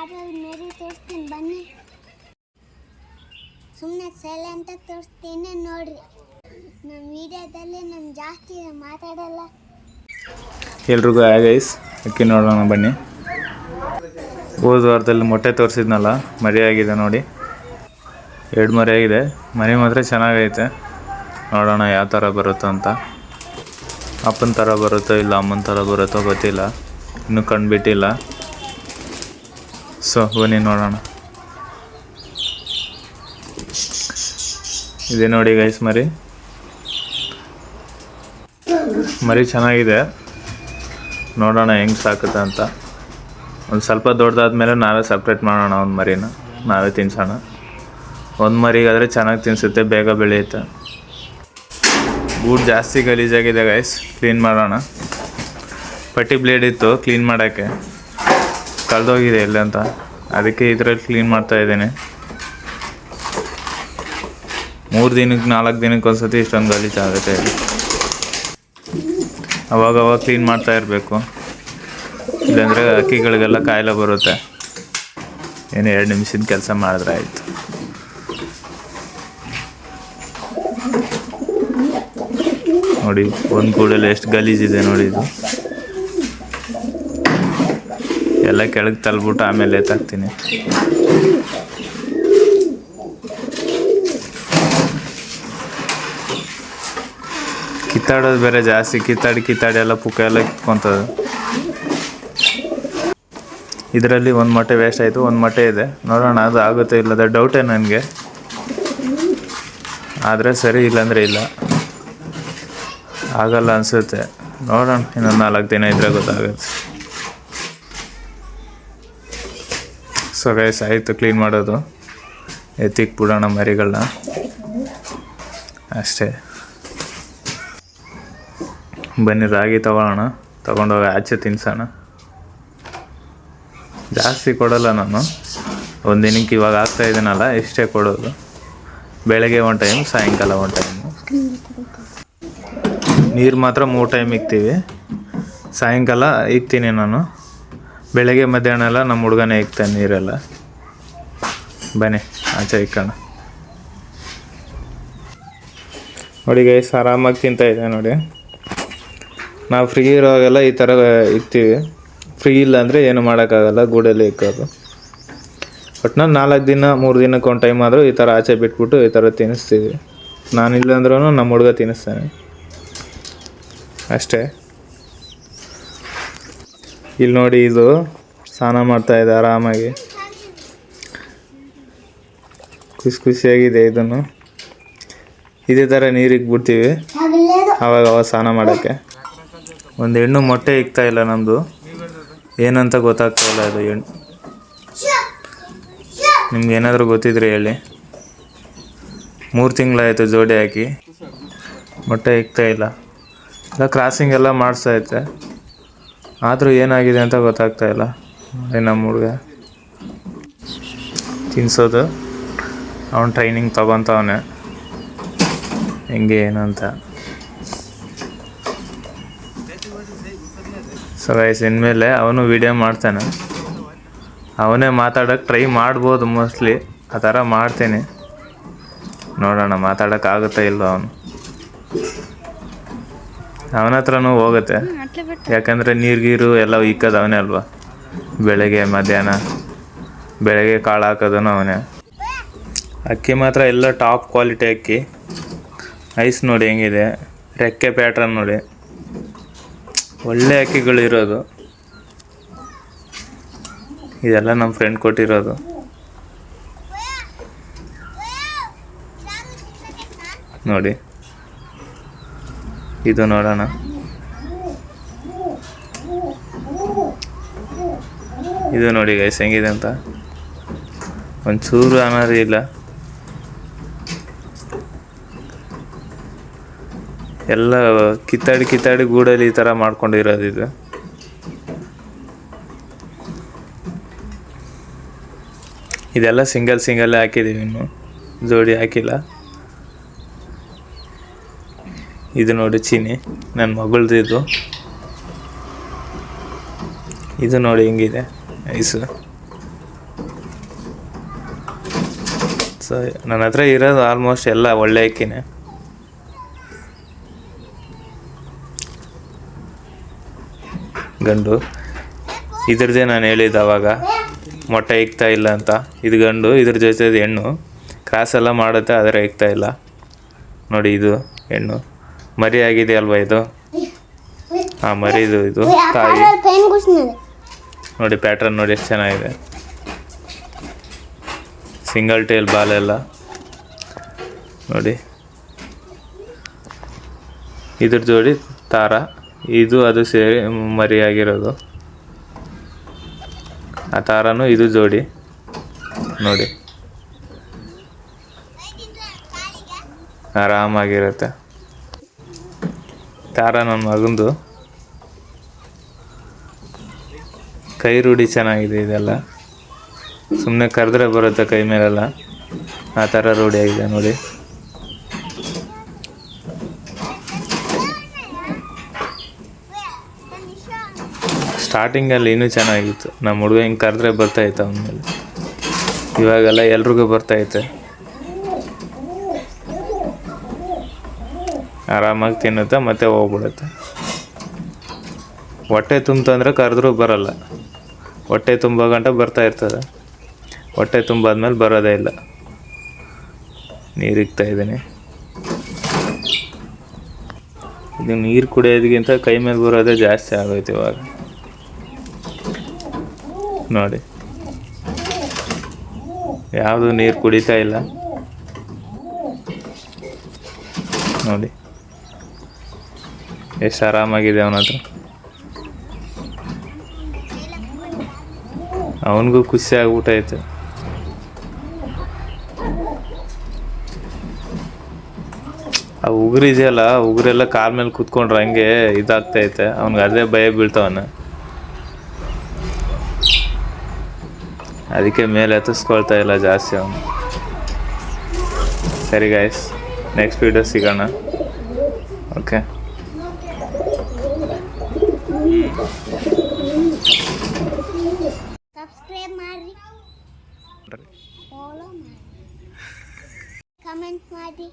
ಕಾರಲ್ಲಿ ಮೇರಿ ತೋರಿಸ್ತೀನಿ, ಬನ್ನಿ. ಸುಮ್ಮನೆ ಸೈಲೆಂಟಾಗಿ ತೋರಿಸ್ತೀನಿ ನೋಡ್ರಿ. ನಮ್ಮ ವಿಡಿಯೋದಲ್ಲಿ ನಾನು ಜಾಸ್ತಿ ಮಾತಾಡಲ್ಲ. ಎಲ್ರಿಗೂ ಆಗೈಸ್ ಅಕ್ಕಿ ನೋಡೋಣ ಬನ್ನಿ. ಹೋದ ವಾರದಲ್ಲಿ ಮೊಟ್ಟೆ ತೋರಿಸಿದ್ನಲ್ಲ ಮರಿಯಾಗಿದೆ ನೋಡಿ. ಎರಡು ಮರಿ ಆಗಿದೆ. ಮರಿ ಮಾತ್ರ ಚೆನ್ನಾಗೈತೆ. ನೋಡೋಣ ಯಾವ ಥರ ಬರುತ್ತೋ ಅಂತ. ಅಪ್ಪನ ಥರ ಬರುತ್ತೋ ಇಲ್ಲ ಅಮ್ಮನ ಥರ ಬರುತ್ತೋ ಗೊತ್ತಿಲ್ಲ. ಇನ್ನೂ ಕಂಡುಬಿಟ್ಟಿಲ್ಲ. ಸೊ ಬನ್ನಿ ನೋಡೋಣ. ಇದೆ ನೋಡಿ ಗೈಸ್ ಮರಿ. ಮರಿ ಚೆನ್ನಾಗಿದೆ. ನೋಡೋಣ ಹೆಂಗೆ ಸಾಕುತ್ತೆ ಅಂತ. ಒಂದು ಸ್ವಲ್ಪ ದೊಡ್ಡದಾದ್ಮೇಲೆ ನಾವೇ ಸಪ್ರೇಟ್ ಮಾಡೋಣ ಒಂದು ಮರಿನ. ನಾವೇ ತಿನ್ಸೋಣ. ಒಂದು ಮರಿಗಾದರೆ ಚೆನ್ನಾಗಿ ತಿನ್ಸುತ್ತೆ, ಬೇಗ ಬೆಳೆಯುತ್ತೆ. ಗೂಡು ಜಾಸ್ತಿ ಗಲೀಜಾಗಿದೆ ಗೈಸ್ ಕ್ಲೀನ್ ಮಾಡೋಣ. ಪಟ್ಟಿ ಬ್ಲೇಡ್ ಇತ್ತು ಕ್ಲೀನ್ ಮಾಡೋಕ್ಕೆ. ಕಳೆದೋಗಿದೆ ಎಲ್ಲ ಅಂತ. ಅದಕ್ಕೆ ಇದರಲ್ಲಿ ಕ್ಲೀನ್ ಮಾಡ್ತಾ ಇದ್ದೇನೆ. ಮೂರು ದಿನಕ್ಕೆ ನಾಲ್ಕು ದಿನಕ್ಕೆ ಒಂದ್ಸತಿ ಇಷ್ಟೊಂದು ಗಲೀಜಾಗುತ್ತೆ ಆಗುತ್ತೆ ಅವಾಗ ಅವಾಗ ಕ್ಲೀನ್ ಮಾಡ್ತಾ ಇರಬೇಕು. ಇಲ್ಲಾಂದರೆ ಅಕ್ಕಿಗಳಿಗೆಲ್ಲ ಕಾಯಿಲೆ ಬರುತ್ತೆ. ಏನು ಎರಡು ನಿಮಿಷದ ಕೆಲಸ ಮಾಡಿದ್ರೆ ಆಯಿತು. ನೋಡಿ, ಒಂದು ಗೂಡಲ್ಲಿ ಎಷ್ಟು ಗಲೀಜಿದೆ ನೋಡಿ ಇದು. ಎಲ್ಲ ಕೆಳಗೆ ತಳ್ಬಿಟ್ಟು ಆಮೇಲೆ ಎತ್ತಾಕ್ತೀನಿ. ಕಿತ್ತಾಡೋದು ಬೇರೆ ಜಾಸ್ತಿ, ಕಿತ್ತಾಡಿ ಕಿತ್ತಾಡಿ ಎಲ್ಲ ಪುಕ್ಕ ಎಲ್ಲ ಕಿತ್ಕೊಂತದೆ. ಇದರಲ್ಲಿ ಒಂದು ಮೊಟ್ಟೆ ವೇಸ್ಟ್ ಆಯಿತು, ಒಂದು ಮೊಟ್ಟೆ ಇದೆ. ನೋಡೋಣ, ಅದು ಆಗುತ್ತೆ ಇಲ್ಲದ ಡೌಟೇ ನನಗೆ. ಆದರೆ ಸರಿ ಇಲ್ಲಾಂದರೆ ಇಲ್ಲ. ಆಗಲ್ಲ ಅನಿಸುತ್ತೆ. ನೋಡೋಣ, ಇನ್ನೊಂದು ನಾಲ್ಕು ದಿನ ಇದ್ರೆ ಗೊತ್ತಾಗುತ್ತೆ. ಸೊ ಗೈಸ್ ಆಯಿತು ಕ್ಲೀನ್ ಮಾಡೋದು. ಎತ್ತಿಕ್ ಬಿಡೋಣ ಮರಿಗಳನ್ನ ಅಷ್ಟೇ. ಬನ್ನಿ, ರಾಗಿ ತಗೊಳ್ಳೋಣ. ತಗೊಂಡೋಗಿ ಆಚೆ ತಿನ್ಸೋಣ. ಜಾಸ್ತಿ ಕೊಡಲ್ಲ ನಾನು. ಒಂದು ದಿನಕ್ಕೆ ಇವಾಗ ಆಗ್ತಾ ಇದ್ದೀನಲ್ಲ ಇಷ್ಟೇ ಕೊಡೋದು. ಬೆಳಗ್ಗೆ ಒಂದು ಟೈಮ್ ಸಾಯಂಕಾಲ ಒಂದು ಟೈಮು ನೀರು ಮಾತ್ರ ಮೂರು ಟೈಮ್ ಇಕ್ತೀವಿ. ಸಾಯಂಕಾಲ ಇಕ್ತೀನಿ ನಾನು. ಬೆಳಗ್ಗೆ ಮಧ್ಯಾಹ್ನ ಎಲ್ಲ ನಮ್ಮ ಹುಡುಗನೇ ಇಕ್ತಾನೆ ನೀರೆಲ್ಲ. ಬನ್ನಿ, ಆಚೆ ಇಕ್ಕೋಣ. ನೋಡಿ ಗೈಸ್ ಆರಾಮಾಗಿ ತಿಂತ ಇದೆ ನೋಡಿ. ನಾವು ಫ್ರೀ ಇರೋವಾಗೆಲ್ಲ ಈ ಥರ ಇಕ್ತೀವಿ. ಫ್ರೀ ಇಲ್ಲ ಅಂದರೆ ಏನು ಮಾಡೋಕ್ಕಾಗಲ್ಲ, ಗೂಡಲ್ಲಿ ಇಕ್ಕೋದು. ಒಟ್ನಲ್ಲಿ ನಾಲ್ಕು ದಿನ, ಮೂರು ದಿನಕ್ಕೆ ಒಂದು ಟೈಮ್ ಆದರೂ ಈ ಥರ ಆಚೆ ಬಿಟ್ಬಿಟ್ಟು ಈ ಥರ ತಿನ್ನಿಸ್ತೀವಿ. ನಾನಿಲ್ಲ ಅಂದ್ರೂ ನಮ್ಮ ಹುಡುಗ ತಿನ್ನಿಸ್ತಾನೆ. ಅಷ್ಟೇ. ಇಲ್ಲಿ ನೋಡಿ ಇದು ಸ್ನಾನ ಮಾಡ್ತಾ ಇದೆ ಆರಾಮಾಗಿ. ಖುಷಿ ಖುಷಿಯಾಗಿದೆ ಇದನ್ನು. ಇದೇ ಥರ ನೀರಿಗೆ ಬಿಡ್ತೀವಿ. ಆವಾಗ ಅವಾಗ ಸ್ನಾನ ಮಾಡೋಕ್ಕೆ. ಒಂದು ಹೆಣ್ಣು ಮೊಟ್ಟೆ ಇಕ್ತಾ ಇಲ್ಲ ನಮ್ಮದು ಏನಂತ ಗೊತ್ತಾಗ್ತಾ ಇಲ್ಲ ಅದು ಹೆಣ್ಣು ನಿಮ್ಗೆ ಏನಾದರೂ ಗೊತ್ತಿದ್ರೆ ಹೇಳಿ. ಮೂರು ತಿಂಗಳಾಯಿತು ಜೋಡಿ ಹಾಕಿ. ಮೊಟ್ಟೆ ಇಕ್ತಾ ಇಲ್ಲ. ಎಲ್ಲ ಕ್ರಾಸಿಂಗ್ ಎಲ್ಲ ಮಾಡಿಸ್ತಾ. ಐತೆ ಆದರೂ ಏನಾಗಿದೆ ಅಂತ ಗೊತ್ತಾಗ್ತಾ ಇಲ್ಲ. ನಮ್ಮ ಹುಡುಗ. ತಿನ್ಸೋದು. ಅವನು ಟ್ರೈನಿಂಗ್ ತೊಗೊತವನೆ ಹೆಂಗೆ ಏನಂತ ಸೊ ಗೈಸ್ ಇನ್ಮೇಲೆ ಅವನು ವಿಡಿಯೋ ಮಾಡ್ತಾನೆ. ಅವನೇ ಮಾತಾಡೋಕ್ಕೆ ಟ್ರೈ ಮಾಡ್ಬೋದು ಮೋಸ್ಟ್ಲಿ ಆ ಥರ ಮಾಡ್ತೀನಿ. ನೋಡೋಣ ಮಾತಾಡೋಕ್ಕಾಗುತ್ತಾ ಇಲ್ಲ ಅವನು? ಅವನ ಹತ್ರನೂ ಹೋಗುತ್ತೆ. ಯಾಕಂದರೆ ನೀರು ಗೀರು ಎಲ್ಲ ಇಕ್ಕೋದು ಅವನೇ ಅಲ್ವಾ? ಬೆಳಗ್ಗೆ ಮಧ್ಯಾಹ್ನ. ಬೆಳಗ್ಗೆ ಕಾಳು ಹಾಕೋದನು ಅವನೇ. ಅಕ್ಕಿ ಮಾತ್ರ ಎಲ್ಲ ಟಾಪ್ ಕ್ವಾಲಿಟಿ ಅಕ್ಕಿ. ಐಸ್ ನೋಡಿ ಹೆಂಗಿದೆ. ರೆಕ್ಕೆ ಪ್ಯಾಟ್ರನ್ ನೋಡಿ. ಒಳ್ಳೆ ಅಕ್ಕಿಗಳು ಇರೋದು. ಇದೆಲ್ಲ ನಮ್ಮ ಫ್ರೆಂಡ್ ಕೊಟ್ಟಿರೋದು. ನೋಡಿ. ಇದು ನೋಡೋಣ. ಇದು ನೋಡಿ ಗೈಸ್ ಹೆಂಗಿದೆ ಅಂತ. ಒಂಚೂರು ಅನ್ನೋದು ಇಲ್ಲ. ಎಲ್ಲ ಕಿತ್ತಾಡಿ ಕಿತ್ತಾಡಿ ಗೂಡಲ್ಲಿ ಈ ಥರ ಮಾಡ್ಕೊಂಡಿರೋದು ಇದು. ಇದೆಲ್ಲ ಸಿಂಗಲ್ ಸಿಂಗಲ್ಲೇ ಹಾಕಿದ್ದೀವಿ ಇನ್ನು. ಜೋಡಿ ಹಾಕಿಲ್ಲ. ಇದು ನೋಡಿ ಚೀನಿ. ನನ್ನ ಮಗಳದ್ದು ಇದು. ಇದು ನೋಡಿ ಹೆಂಗಿದೆ. ಐಸು. ಸೊ ನನ್ನ ಹತ್ರ ಇರೋದು ಆಲ್ಮೋಸ್ಟ್ ಎಲ್ಲ ಒಳ್ಳೆ ಅಕ್ಕಿನೇ. ಗಂಡು. ಇದ್ರದ್ದೇ ನಾನು ಹೇಳಿದ್ದು ಅವಾಗ. ಮೊಟ್ಟೆ ಇಕ್ತಾ ಇಲ್ಲ ಅಂತ. ಇದು ಗಂಡು, ಇದ್ರ ಜೊತೆ ಹೆಣ್ಣು. ಕ್ರಾಸ್ ಎಲ್ಲ ಮಾಡುತ್ತೆ, ಆದರೆ ಇಕ್ತಾ ಇಲ್ಲ. ನೋಡಿ ಇದು ಹೆಣ್ಣು. ಮರಿ ಆಗಿದೆ ಅಲ್ವಾ ಇದು? ಆ ಮರಿದು ಇದು ತಾಯಿ. ನೋಡಿ ಪ್ಯಾಟ್ರನ್ ನೋಡಿ ಎಷ್ಟು ಚೆನ್ನಾಗಿದೆ. ಸಿಂಗಲ್ ಟೇಲ್ ಬಾಲ್ ಎಲ್ಲ. ನೋಡಿ. ಇದ್ರ ಜೋಡಿ ತಾರ. ಇದು ಅದು ಸೇರಿ ಮರಿ ಆಗಿರೋದು ಆ ತಾರನು ಇದು ಜೋಡಿ. ನೋಡಿ. ಆರಾಮಾಗಿರುತ್ತೆ. ತಾರ ನನ್ನ ಮಗಂದು. ಕೈ ರೂಢಿ ಚೆನ್ನಾಗಿದೆ ಇದೆಲ್ಲ. ಸುಮ್ಮನೆ ಕರೆದ್ರೆ ಬರುತ್ತೆ ಕೈ ಮೇಲೆಲ್ಲ. ಆ ಥರ ರೂಢಿ ಆಗಿದೆ ನೋಡಿ. ಸ್ಟಾರ್ಟಿಂಗಲ್ಲಿ ಇನ್ನೂ ಚೆನ್ನಾಗಿತ್ತು. ನಮ್ಮ ಹುಡುಗ ಹಿಂಗೆ ಕರೆದ್ರೆ ಬರ್ತಾಯಿತ್ತು ಅವನ ಮೇಲೆ. ಇವಾಗೆಲ್ಲ ಎಲ್ರಿಗೂ ಬರ್ತೈತೆ ಆರಾಮಾಗಿ ತಿನ್ನುತ್ತೆ ಮತ್ತೆ ಹೋಗ್ಬಿಡುತ್ತೆ. ಹೊಟ್ಟೆ ತುಂಬ್ತಂದ್ರೆ ಕರೆದ್ರೂ ಬರಲ್ಲ. ಹೊಟ್ಟೆ ತುಂಬ ಗಂಟ ಬರ್ತಾ ಇರ್ತದೆ. ಹೊಟ್ಟೆ ತುಂಬಾದ್ಮೇಲೆ ಬರೋದೇ ಇಲ್ಲ. ನೀರು ಇಕ್ತಾ ಇದ್ದೀನಿ. ಇದು ನೀರು ಕುಡಿಯೋದಕ್ಕಿಂತ ಕೈ ಮೇಲೆ ಬರೋದೇ ಜಾಸ್ತಿ ಆಗೋಯ್ತು ಇವಾಗ. ನೋಡಿ. ಯಾವುದು ನೀರು ಕುಡಿತಾ ಇಲ್ಲ. ನೋಡಿ. ಎಷ್ಟು ಆರಾಮಾಗಿದೆ ಅವನ ಹತ್ರ. ಅವನಿಗೂ ಖುಷಿ ಆಗ್ಬಿಟ್ಟೈತೆ ಆ ಉಗುರು ಇದೆಯಲ್ಲ ಉಗುರೆಲ್ಲ ಕಾಲ್ ಮೇಲೆ ಕುತ್ಕೊಂಡ್ರೆ ಹಂಗೆ ಇದಾಗ್ತೈತೆ ಅವ್ನಿಗೆ ಅದೇ ಭಯ ಬೀಳ್ತಾವನ. ಅದಕ್ಕೆ ಮೇಲೆ ಎತ್ತಿಸ್ಕೊಳ್ತಾ ಇಲ್ಲ ಜಾಸ್ತಿ ಅವನು. ಸರಿ ಗಾಯ್ಸ್ ನೆಕ್ಸ್ಟ್ ವೀಡಿಯೋ ಸಿಗೋಣ. ಓಕೆ ಸಬ್ಸ್ಕ್ರೈಬ್ ಮಾಡಿ. ಫಾಲೋ ಮಾಡಿ. ಕಮೆಂಟ್ ಮಾಡಿ.